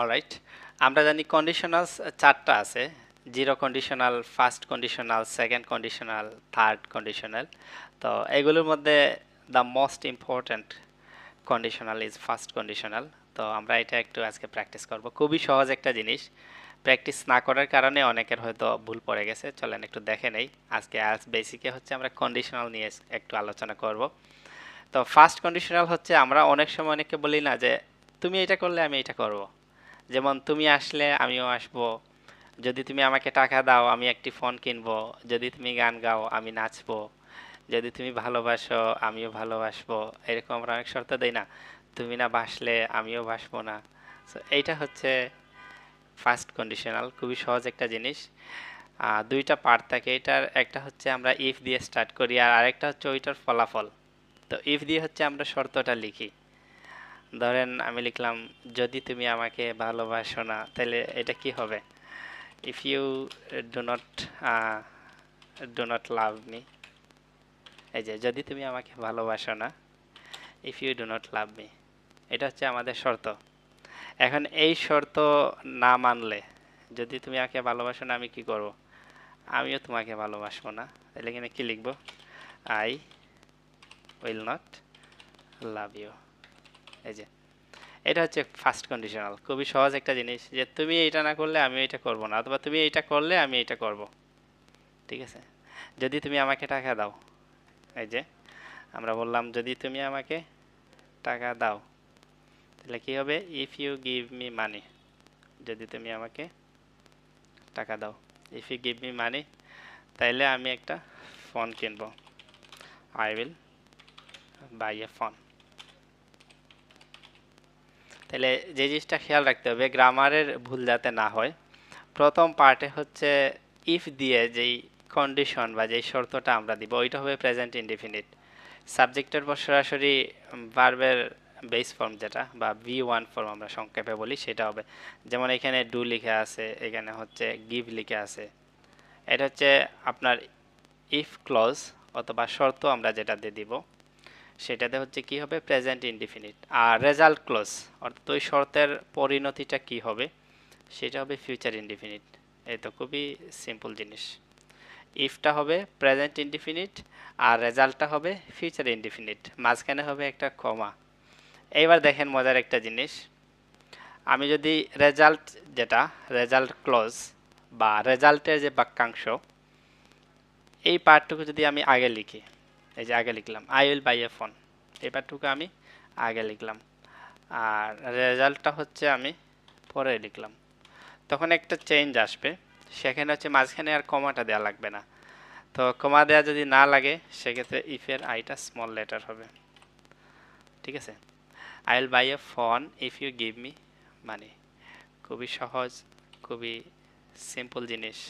Alright আমরা জানি conditional চারটা আছে। Zero conditional first conditional second conditional third conditional তো এগুলোর মধ্যে the most important conditional is first conditional তো আমরা এটা একটু আজকে প্র্যাকটিস করব। খুবই সহজ একটা জিনিস। প্র্যাকটিস না করার কারণে অনেকের হয়তো ভুল পড়ে গেছে। চলেন একটু দেখে নেই। আজকে আজ বেসিকে হচ্ছে আমরা কন্ডিশনাল নিয়ে একটু আলোচনা করব। তো ফার্স্ট কন্ডিশনাল হচ্ছে আমরা অনেক সময় অনেককে বলি না যে, তুমি এটা করলে আমি এটা করব। যেমন, তুমি আসলে আমিও আসব। যদি তুমি আমাকে টাকা দাও, আমি একটি ফোন কিনবো। যদি তুমি গান গাও, আমি নাচবো। যদি তুমি ভালোবাসো, আমিও ভালোবাসবো। এরকম আমরা অনেক শর্ত দেই না। তুমি না বাসলে, আমিও বাসবো না। এইটা হচ্ছে ফার্স্ট কন্ডিশনাল খুবই সহজ একটা জিনিস। দুইটা পার্ট থাকে। এটার একটা হচ্ছে আমরা ইফ দিয়ে স্টার্ট করি, আর আরেকটা হচ্ছে ওইটার ফলাফল। তো ইফ দিয়ে হচ্ছে আমরা শর্তটা লিখি। ধরেন আমি লিখলাম, যদি তুমি আমাকে ভালোবাসো না, তাহলে এটা কি হবে? If you do not do not love me এই যে, যদি তুমি আমাকে ভালোবাসো না if you do not love me এটা হচ্ছে আমাদের শর্ত। এখন এই শর্ত না মানলে, যদি তুমি আমাকে ভালোবাসো না, আমি কি করব? আমিও তোমাকে ভালোবাসবো না। তাহলে এখানে কি লিখব? I will not love you এই যে, এটা হচ্ছে ফার্স্ট কন্ডিশনাল খুবই সহজ একটা জিনিস যে, তুমি এটা না করলে আমি এটা করব না, অথবা তুমি এটা করলে আমি এটা করব। ঠিক আছে? যদি তুমি আমাকে টাকা দাও, এই যে, আমরা বললাম যদি তুমি আমাকে টাকা দাও, তাহলে কি হবে? If you give me money যদি তুমি আমাকে টাকা দাও if you give me money তাইলে আমি একটা ফোন কিনবো। I will buy a phone তাহলে যে জিনিসটা খেয়াল রাখতে হবে, গ্রামারের ভুল যাতে না হয়, প্রথম পার্টে হচ্ছে ইফ দিয়ে যেই কন্ডিশন বা যেই শর্তটা আমরা দিব, ওইটা হবে প্রেজেন্ট ইনডিফিনিট সাবজেক্টের পর সরাসরি ভার্বের বেস ফর্ম যেটা বা ভি ওয়ান ফর্ম আমরা সংক্ষেপে বলি, সেটা হবে। যেমন এখানে ডু লিখে আছে, এখানে হচ্ছে গিভ লিখে আছে। এটা হচ্ছে আপনার ইফ ক্লজ অথবা শর্ত আমরা যেটা দিয়ে দিব। সেটাতে হচ্ছে কি হবে? প্রেজেন্ট ইনডিফিনিট আর রেজাল্ট ক্লোজ অর্থাৎ ওই শর্তের পরিণতিটা কি হবে? সেটা হবে ফিউচার ইনডিফিনিট এই তো খুবই সিম্পল জিনিস। ইফটা হবে প্রেজেন্ট ইনডিফিনিট আর রেজাল্টটা হবে ফিউচার ইনডিফিনিট মাঝখানে হবে একটা কমা এইবার দেখেন মজার একটা জিনিস। আমি যদি রেজাল্ট যেটা রেজাল্ট ক্লোজ বা রেজাল্টের যে বাক্যাংশ, এই পার্টটুকু যদি আমি আগে লিখি এই যে আগে লিখলাম I will buy a phone এই পার্টটুকু আমি আগে লিখলাম। আর রেজাল্টটা হচ্ছে আমি পরে লিখলাম। তখন একটা চেঞ্জ আসবে, সেখানে হচ্ছে মাঝখানে আর কমাটা দেওয়া লাগবে না। তো কমা দেওয়া যদি না লাগে, সেক্ষেত্রে ইফের আইটা স্মল লেটার হবে। ঠিক আছে? I will buy a phone if you give me money খুবই সহজ, খুবই সিম্পল জিনিস।